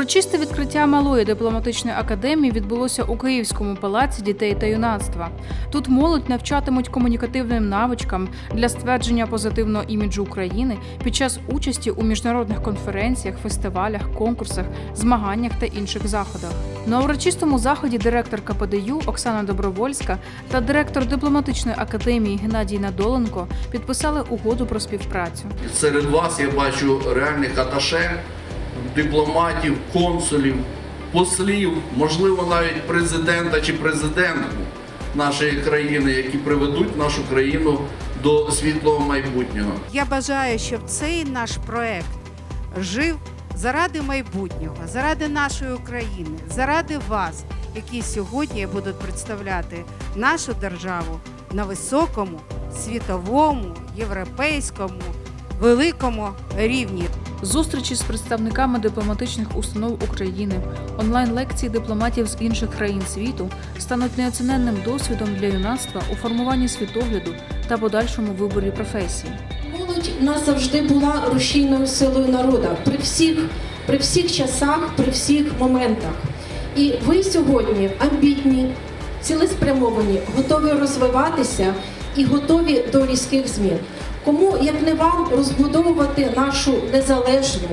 Урочисте відкриття малої дипломатичної академії відбулося у Київському палаці дітей та юнацтва. Тут молодь навчатимуть комунікативним навичкам для ствердження позитивного іміджу України під час участі у міжнародних конференціях, фестивалях, конкурсах, змаганнях та інших заходах. На урочистому заході директор КПДЮ Оксана Добровольська та директор дипломатичної академії Геннадій Надоленко підписали угоду про співпрацю. Серед вас я бачу реальних аташе, дипломатів, консулів, послів, можливо, навіть президента чи президентку нашої країни, які приведуть нашу країну до світлого майбутнього. Я бажаю, щоб цей наш проект жив заради майбутнього, заради нашої України, заради вас, які сьогодні будуть представляти нашу державу на високому, світовому, європейському, великому рівні. Зустрічі з представниками дипломатичних установ України, онлайн-лекції дипломатів з інших країн світу стануть неоціненним досвідом для юнацтва у формуванні світогляду та подальшому виборі професії. Молодь в нас завжди була рушійною силою народу при всіх, при всіх часах, при всіх моментах. І ви сьогодні амбітні, цілеспрямовані, готові розвиватися і готові до різких змін. Кому як не вам розбудовувати нашу незалежну,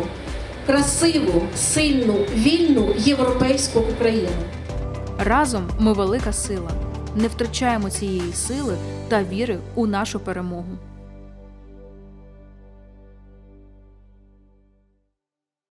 красиву, сильну, вільну європейську Україну? Разом ми велика сила. Не втрачаємо цієї сили та віри у нашу перемогу.